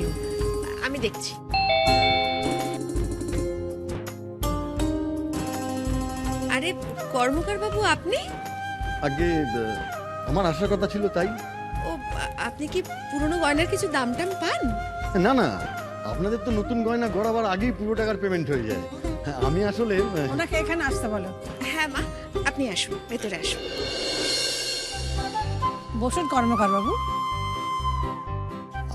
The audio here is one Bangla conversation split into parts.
গেল আমি দেখছি। আরে কর্মকার বাবু আপনি? আগে আমার আসার কথা ছিল তাই। ও আপনি কি পুরনো গয়নার কিছু দাম টাম পান? না না আপনাদের তো নতুন গয়না গড়াবার আগেই পুরো টাকার পেমেন্ট হয়ে যায়। হ্যাঁ, আমি আসলে ওনাকে এখানে আসতে বলো। হ্যাঁ মা আপনি আসুন ভেতরে আসুন। বসুন কর্মকার বাবু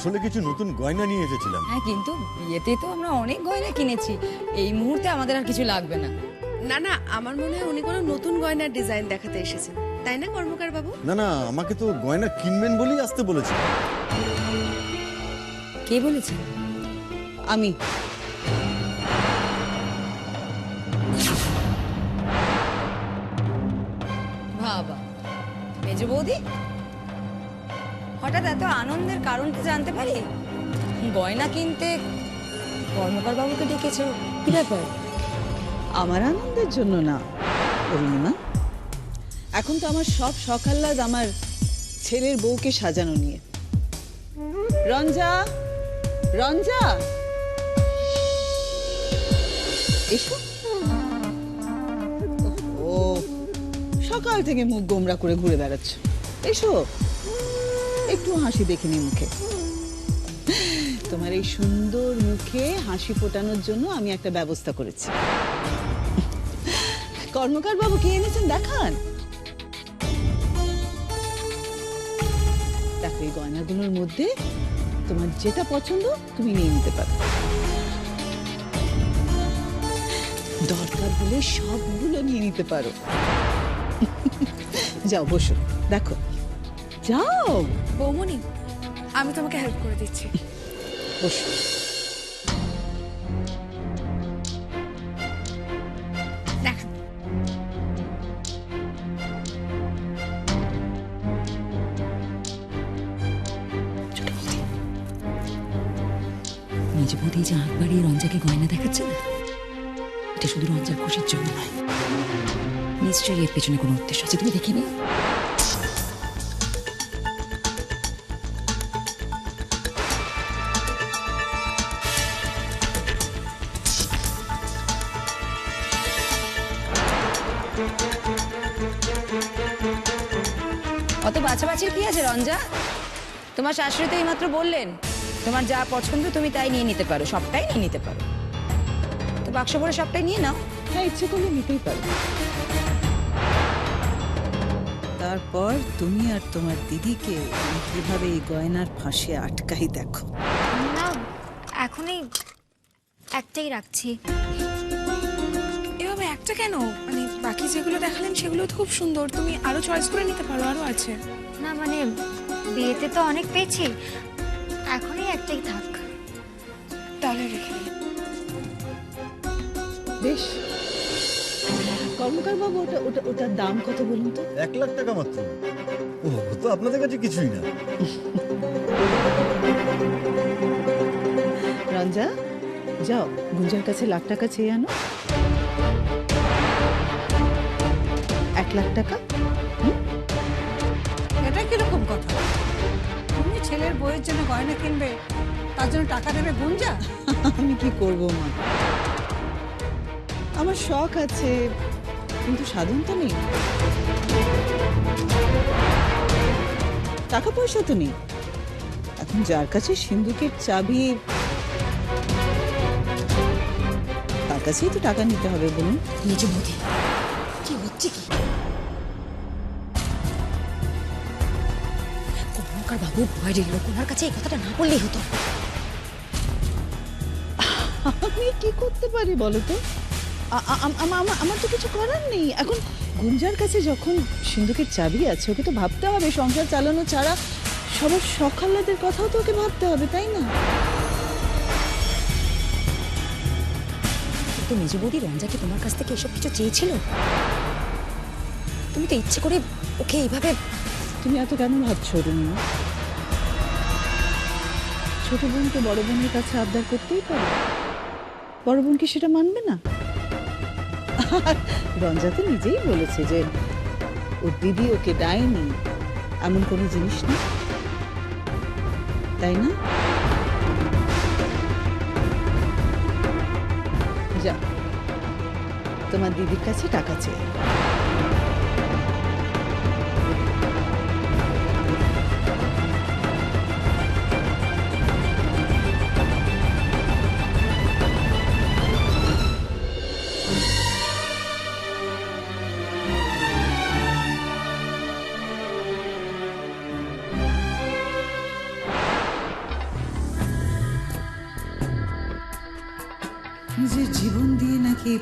আসলে কিছু নতুন গয়না নিয়ে এসেছিলাম। হ্যাঁ কিন্তু বিয়েতে তো আমরা অনেক গয়না কিনেছি। এই মুহূর্তে আমাদের আর কিছু লাগবে না। না না আমার মনে হয় উনি কোনো নতুন গয়নার ডিজাইন দেখাতে এসেছেন। তাই না কর্মকার বাবু না না আমাকে তো গয়না কিনবেন বলেই আসতে বলেছে। কে বলেছে? আমি। বাবা। মেজ বৌদি? হঠাৎ এত আনন্দের কারণটা জানতে পারি? গয়না কিনতে কর্মকার বাবুকে ডেকেছো। কি ব্যাপার? আমার আনন্দের জন্য না অরুণিমা। এখন তো আমার সব সকাল্লাদ আমার ছেলের বউকে সাজানো নিয়ে। রঞ্জা রঞ্জা! এসো। ও সকাল থেকে মুখ গোমরা করে ঘুরে বেড়াচ্ছ। এসো। একটু হাসি দেখিনি মুখে। তোমার এই সুন্দর মুখে হাসি ফোটানোর জন্য আমি একটা ব্যবস্থা করেছি। কর্মকার বাবু, কি এনেছেন? দেখান। দেখো, এই গয়নাগুলোর মধ্যে তোমার যেটা পছন্দ, তুমি নিয়ে নিতে পারো। দরকার হলে সবগুলো নিয়ে নিতে পারো। যাও, বসো। দেখো। যাও। বৌমনি আমি তোমাকে হেল্প করে দিচ্ছি। মেজ বৌদি যে আঁক বাড়িয়ে রঞ্জাকে গয়না দেখাচ্ছে না এটা শুধু রঞ্জার খুশির জন্য নয়। নিশ্চয়ই এর পেছনে কোনো উদ্দেশ্য আছে তুমি দেখিনি অত বাছাবাছির কি আছে রঞ্জা? তোমার শাশুড়ি তো এইমাত্র বললেন তোমার যা পছন্দ তুমি তাই নিয়ে নিতে পারো সবটাই নিয়ে নিতে পারো। তো বাক্স ভরে সবটাই নিয়ে নাও। হ্যাঁ ইচ্ছে করলে নিতেই পারো। তারপর তুমি আর তোমার দিদিকে কীভাবে এই গয়নার ফাঁসে আটকাই দেখো। না এখনই একটাই রাখছি। একটা কেন? মানে বাকি যেগুলো দেখালেন সেগুলো তো খুব সুন্দর। তুমি আরও চয়েস করে নিতে পারো আরও আছে। না মানে বিয়েতে তো অনেক পেয়েছি। এখনই একটাই থাক। তাহলে রেখে বেশ। কর্মকার বাবু ওটা ওটা ওটার দাম কত বলুন তো? এক লাখ টাকা মাত্র। ও তো আপনাদের কাছে কিছুই না। রঞ্জা যাও গুঞ্জার কাছে লাখ টাকা চেয়ে আনো। লাখ টাকা? এটা কীরকম কথা? তুমি ছেলের বইয়ের জন্য গয়না কিনবে তার জন্য টাকা দেবে গুঞ্জা? আমি কি করব মা? আমার শখ আছে কিন্তু সাধন তো নেই। টাকা পয়সা তো নেই। এখন যার কাছে সিন্ধুকের চাবি তার কাছেই তো টাকা নিতে হবে বলুন। মেজ বৌদি কি হচ্ছে কি? বাবু বাইরের লোক ওনার কাছে এই কথাটা না বললেই হতো। আমি কি করতে পারি বলো তো? আ- আ- আম- আম- আমা- আমার তো কিছু করার নেই। এখন গুঞ্জার কাছে যখন সিন্ধুকের চাবি আছে ওকে তো ভাবতে হবে সংসার চালানো ছাড়া সবার সকালাদের কথাও তো ওকে ভাবতে হবে তাই না? তো মেজ বৌদি রঞ্জাকে তোমার কাছ থেকে এসব কিছু চেয়েছিল? তুমি তো ইচ্ছে করে ওকে এইভাবে তুমি এত কেন ভাবছ, রুনু? ছোট বোনকে বড় বোনের কাছে আবদার করতেই পারে। বড় বোন কি সেটা মানবে না? রঞ্জা তো নিজেই বলেছে যে, ওর দিদি ওকে দেয়নি, এমন কোনো জিনিস না। তাই না? যা তোমার দিদির কাছে টাকা চেয়ে।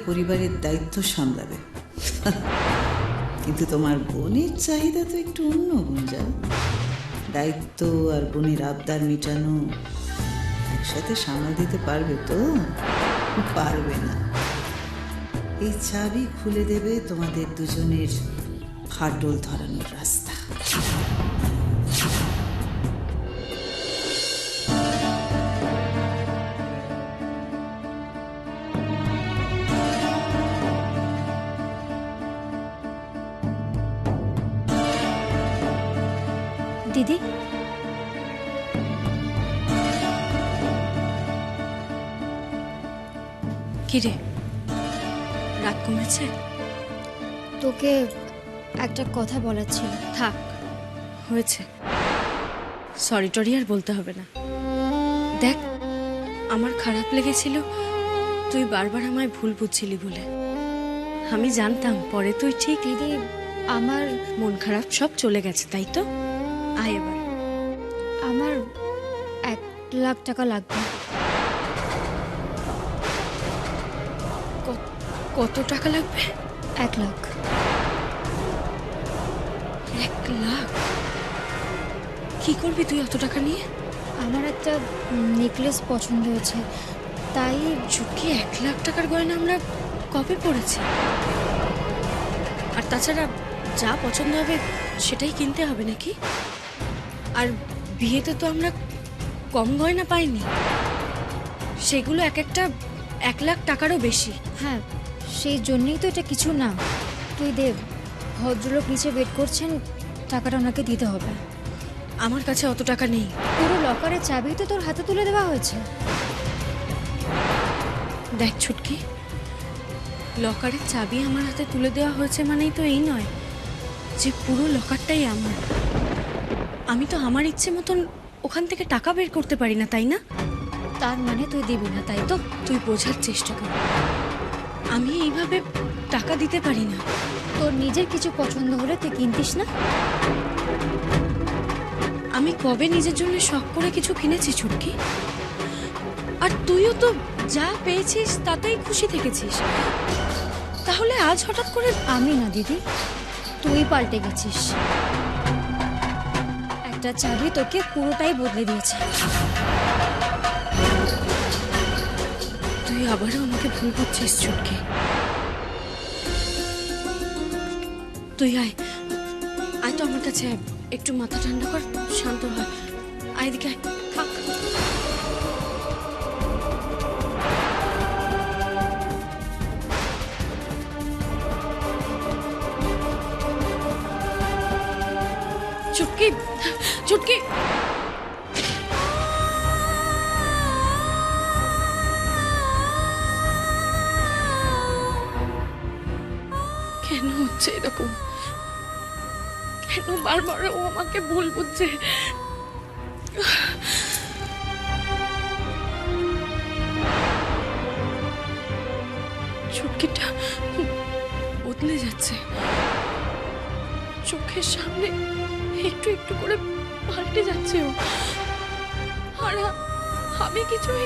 পরিবারের দায়িত্ব সামলাবে। কিন্তু তোমার বোনের চাহিদা তো একটু অন্য গুঞ্জা দায়িত্ব আর বোনের আবদার মেটানো একসাথে সামাল দিতে পারবে তো? পারবে না। এই চাবি খুলে দেবে তোমাদের দুজনের ফাটল ধরানোর রাস্তা। কিরে রাগ কমেছে। তোকে একটা কথা বলার ছিল। থাক হয়েছে। সরি টরি আর বলতে হবে না। দেখ আমার খারাপ লেগেছিল তুই বারবার আমায় ভুল বুঝছিলি বলে। আমি জানতাম পরে তুই ঠিক দিদি আমার মন খারাপ সব চলে গেছে তাই তো? আয় এবার। আমার এক লাখ টাকা লাগবে। কত- টাকা লাগবে? এক লাখ। এক লাখ? কি করবি তুই অত টাকা নিয়ে? আমার একটা নেকলেস পছন্দ হয়েছে। তাই ঝুঁকি এক লাখ টাকার গয়না আমরা কবে পড়েছি? আর তাছাড়া যা পছন্দ হবে সেটাই কিনতে হবে নাকি? আর বিয়েতে তো আমরা কম গয়না পাইনি। সেগুলো এক একটা এক লাখ টাকারও বেশি। হ্যাঁ সেই জন্যই তো এটা কিছু না। তুই দেব ভদ্রলোক নিচে ওয়েট করছেন টাকাটা ওনাকে দিতে হবে। আমার কাছে অত টাকা নেই। পুরো লকারের চাবি তো তোর হাতে তুলে দেওয়া হয়েছে। দেখ ছুটকি লকারের চাবি আমার হাতে তুলে দেওয়া হয়েছে মানেই তো এই নয় যে পুরো লকারটাই আমার। আমি তো আমার ইচ্ছে মতন ওখান থেকে টাকা বের করতে পারি না তাই না? তার মানে তুই দিবি না তাই তো? তুই বোঝার চেষ্টা কর। আমি এইভাবে টাকা দিতে পারি না। তোর নিজের কিছু পছন্দ হলে তুই কিনতিস না? আমি কবে নিজের জন্য শখ করে কিছু কিনেছি ছুটকি আর তুইও তো যা পেয়েছিস তাতেই খুশি থেকেছিস। তাহলে আজ হঠাৎ করে আমি না দিদি। তুই পাল্টে গেছিস। একটা চাবি তোকে পুরোটাই বদলে দিয়েছে। আবারও আমাকে ভুল করছিস ছুটকি তুই আয়। আয় তো আমার কাছে, একটু মাথা ঠান্ডা কর, শান্ত হয় আয় আয়, থাক। চুটকি চুটকি। কেন বারবার ও আমাকে ভুল বুঝছে। চুটকিটা বদলে যাচ্ছে। চোখের সামনে একটু একটু করে পাল্টে যাচ্ছে ও। আর আমি কিছুই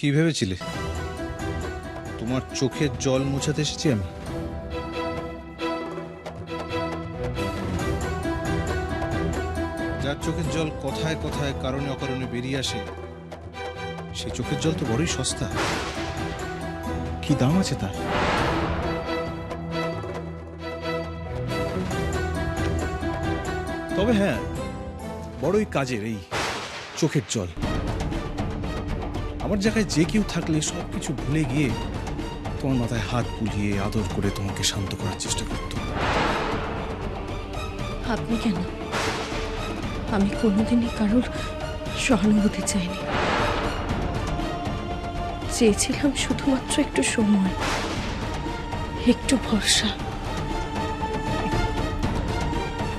কি ভেবেছিলে? তোমার চোখের জল মোছাতে এসেছি আমি। যার চোখের জল কথায় কথায় কারণে অকারণে বেরিয়ে আসে, সে চোখের জল তো বড়ই সস্তা। কি দাম আছে তার? তবে হ্যাঁ বড়ই কাজের এই চোখের জল। আমার জায়গায় যে কেউ থাকলে সব কিছু ভুলে গিয়ে তোমার মাথায় হাত বুলিয়ে আদর করে তোমাকে শান্ত করার চেষ্টা করতো। আপনি কেন? আমি কোনোদিনই কারোর সহানুভূতি চাইনি। চেয়েছিলাম শুধুমাত্র একটু সময় একটু ভরসা।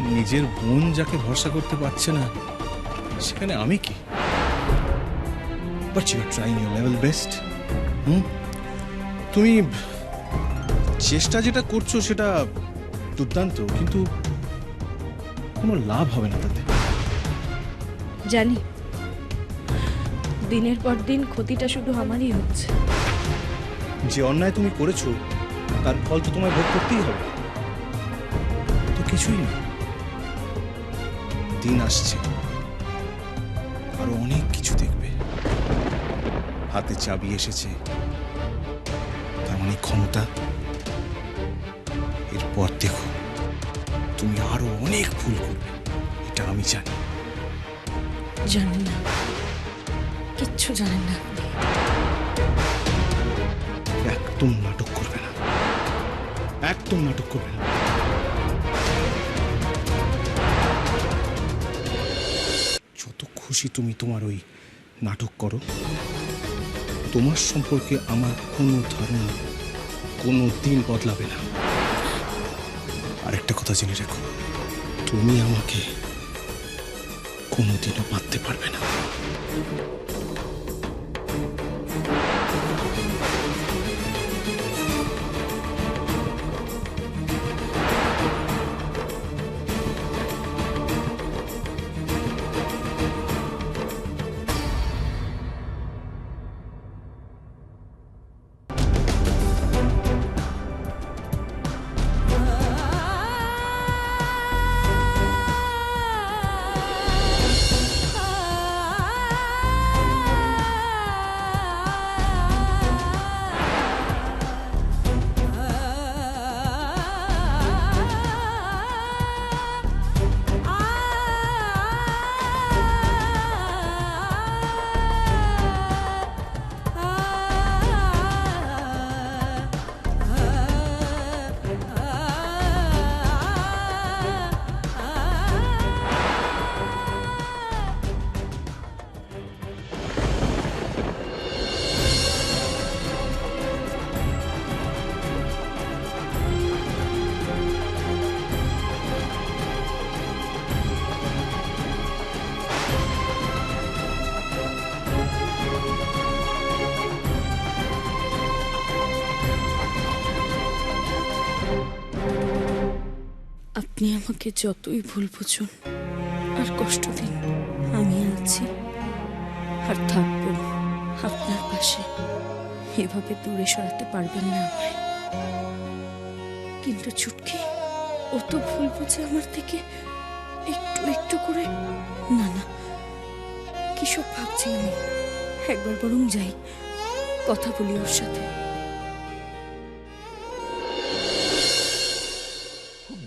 নিজের বোন যাকে ভরসা করতে পারছে না সেখানে আমি কি? But you are trying your level best hmm? তুমি চেষ্টা যেটা করছ সেটা দুর্দান্ত কিন্তু কোনো লাভ হবে না তাতে। জানি দিনের পর দিন ক্ষতিটা শুধু আমারই হচ্ছে। যে অন্যায় তুমি করেছ তার ফল তো তোমায় ভোগ করতেই হবে। তো কিছুই না। দিন আসছে আরও অনেক হাতে চাবি এসেছে। তার অনেক ক্ষমতা। এরপর দেখো তুমি আরও অনেক ভুল করবে এটা আমি জানি। জানেন না। কিচ্ছু জানেন না একদম নাটক করবে না। একদম নাটক করবে না। যত খুশি তুমি তোমার ওই নাটক করো। তোমার সম্পর্কে আমার কোনো ধারণা কোনো দিন বদলাবে না। আরেকটা কথা জেনে রাখো। তুমি আমাকে কোনোদিনও বাঁধতে পারবে না। আপনি আমাকে যতই ভুল বুঝুন, আর কষ্ট দিন, আমি আছি আর থাকব আপনার পাশে। এভাবে দূরে সরাতে পারবেন না আমায়। কিন্তু ছুটকি ও তো ভুল বুঝে আমার থেকে একটু একটু করে না না কিসব ভাবছি আমি? একবার বরং যাই, কথা বলি ওর সাথে।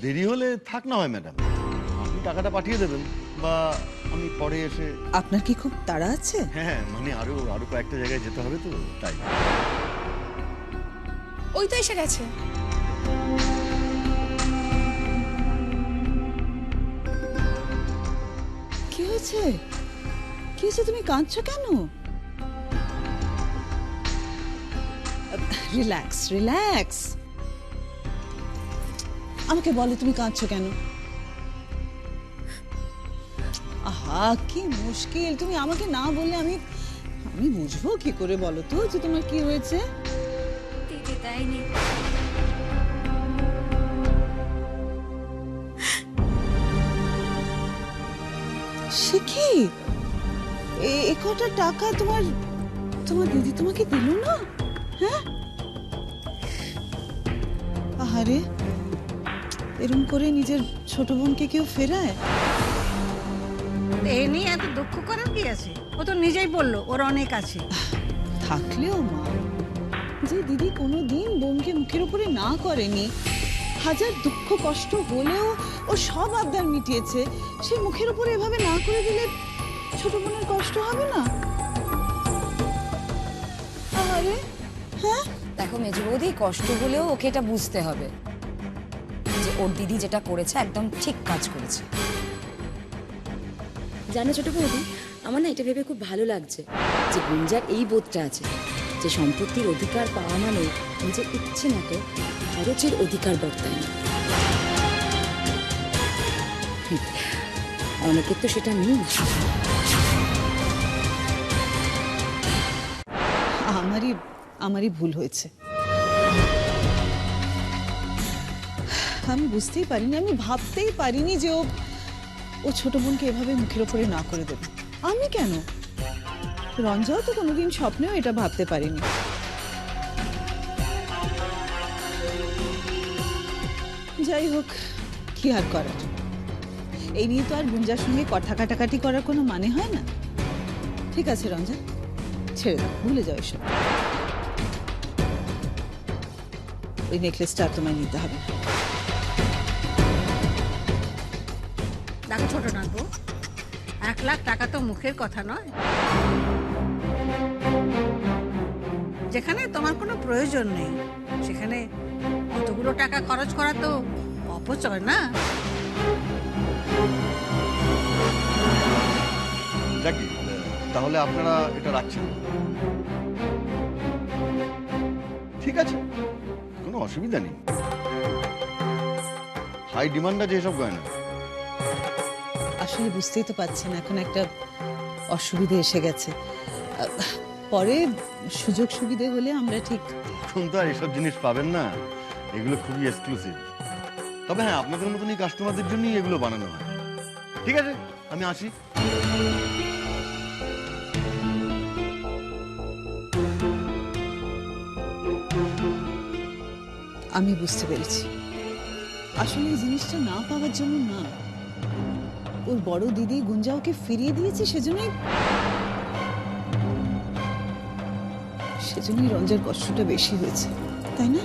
দেরি হলে থাক না হয় ম্যাডাম। আপনি টাকাটা পাঠিয়ে দেবেন বা আমি পরে এসে আপনার কি খুব তাড়া আছে? হ্যাঁ হ্যাঁ মানে আরও আরও কয়েকটা জায়গায় যেতে হবে তো তাই। ওই তো এসে গেছে। কি হয়েছে? কি হয়েছে? তুমি কাঁদছো কেন? রিল্যাক্স রিল্যাক্স আমাকে বলো তুমি কাঁদছো কেন? আহা কি মুশকিল। তুমি আমাকে না বললে আমি আমি বুঝব কি করে বলো তো যে তোমার কি হয়েছে? দিদি তাইনি সে কি? এ এ কটা টাকা তোমার তোমার দিদি তোমাকে দিল না? হ্যাঁ? আহারে এরম করে নিজের ছোট বোনকে কেউ ফেরায়? এ নিয়ে এত দুঃখ করার কি আছে? ও তো নিজেই বলল ওর অনেক আছে। থাকলেও মা যে দিদি কোনো দিন বোনকে মুখের উপরে না করেনি হাজার দুঃখ কষ্ট হলেও ও সব আবদার মিটিয়েছে সে মুখের উপরে এভাবে না করে দিলে ছোট বোনের কষ্ট হবে না? আরে হ্যাঁ? দেখো মেজু বৌদি কষ্ট হলেও ওকে এটা বুঝতে হবে। যে ওর দিদি যেটা করেছে একদম ঠিক কাজ করেছে। জানো ছোট বৌদি আমার না এটা ভেবে খুব ভালো লাগছে যে গুঞ্জার এই বোধটা আছে যে সম্পত্তির অধিকার পাওয়া মানে নিজের ইচ্ছে মতো খরচের অধিকার বর্তায় না। অনেকের তো সেটা নেই। আমারই আমারই ভুল হয়েছে। আমি বুঝতেই পারিনি, আমি ভাবতেই পারিনি যে ও ও ছোট বোনকে এভাবে মুখের ওপরে না করে দেবে। আমি কেন? রঞ্জাও তো কোনোদিন স্বপ্নেও এটা ভাবতে পারিনি। যাই হোক, কি আর করার? এই নিয়ে তো আর গুঞ্জার সঙ্গে কথা কাটাকাটি করার কোনো মানে হয় না। ঠিক আছে রঞ্জা, ছেড়ে দাও, ভুলে যাও এসব। ওই নেকলেসটা তোমায় নিতে হবে না। দেখো ছোট নাকবো এক লাখ টাকা তো মুখের কথা নয়। যেখানে তোমার কোনো প্রয়োজন নেই, সেখানে অতগুলো টাকা খরচ করা তো অপচয় না? তাহলে আপনারা এটা রাখছেন? ঠিক আছে, কোনো অসুবিধা নেই। হাই ডিমান্ড আছে এসব গয়না। আসলে বুঝতেই তো পারছেন এখন একটা অসুবিধে এসে গেছে। পরে সুযোগ সুবিধে হলে আমরা ঠিক এখন তো আর এসব জিনিস পাবেন না। এগুলো খুবই এক্সক্লুসিভ তবে হ্যাঁ আপনাদের মতন এই কাস্টমারদের জন্যই এগুলো বানানো হয়। ঠিক আছে আমি আসি। আমি বুঝতে পেরেছি। আসলে এই জিনিসটা না পাওয়ার জন্য না। ওর বড় দিদি গুঞ্জা ওকে ফিরিয়ে দিয়েছে সেজন্যই সেজন্যই রঞ্জার কষ্টটা বেশি হয়েছে তাই না?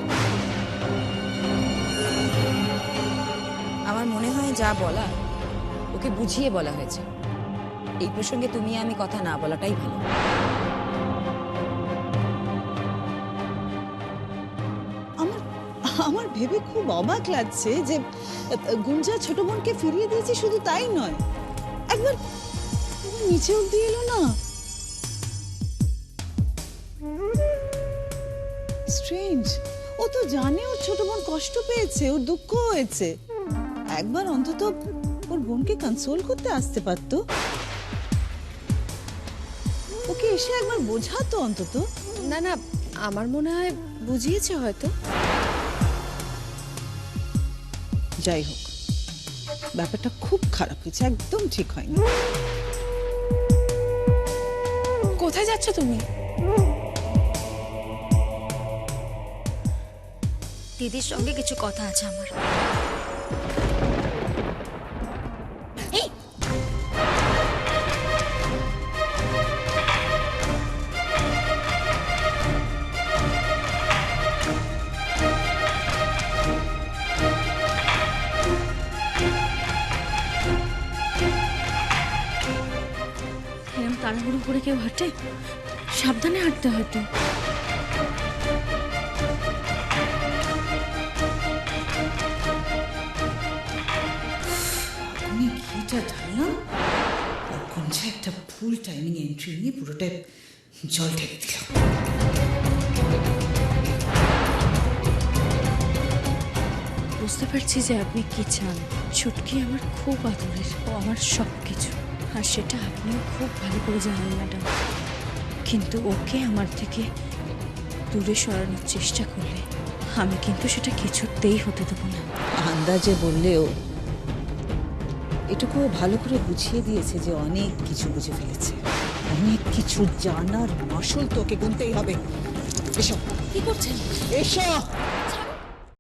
আমার মনে হয় যা বলা ওকে বুঝিয়ে বলা হয়েছে। এই প্রসঙ্গে তুমি আমি কথা না বলাটাই ভালো। আমার আমার ভেবে খুব অবাক লাগছে যে গুঞ্জা ছোট বোনকে ফিরিয়ে দিয়েছে শুধু তাই নয়। একবার নিচে অব্দি এলো না। স্ট্রেঞ্জ ও তো জানে ওর ছোট বোন কষ্ট পেয়েছে, ওর দুঃখ হয়েছে। একবার অন্তত ওর বোনকে কনসোল করতে আসতে পারতো। ওকে এসে একবার বোঝাতো অন্তত। না না, আমার মনে হয় বুঝিয়েছে হয়তো। যাই হোক ব্যাপারটা খুব খারাপ হয়েছে একদম ঠিক হয়নি। কোথায় যাচ্ছ তুমি? দিদির সঙ্গে কিছু কথা আছে আমার। করে কেউ হাঁটে? সাবধানে হাঁটতে হয়তো। আমি ঘিটা ঢাললাম আর কোনটা একটা ফুল টাইমিং এন্ট্রি নিয়ে পুরোটা জল ঢেলে দিলাম বুঝতে পারছি যে আপনি কি চান। ছুটকি আমার খুব আদরের ও আমার সব কিছু আর সেটা আপনিও খুব ভালো করে জানেন ম্যাডাম। কিন্তু ওকে আমার থেকে দূরে সরানোর চেষ্টা করলে আমি কিন্তু সেটা কিছুতেই হতে দেবো না। আন্দাজে বললেও এটুকুও ভালো করে বুঝিয়ে দিয়েছে যে অনেক কিছু বুঝে ফেলেছে। অনেক কিছু জানার মাসুল তোকে গুনতেই হবে। এসো। কি করছেন? এসো। ছাড়ুন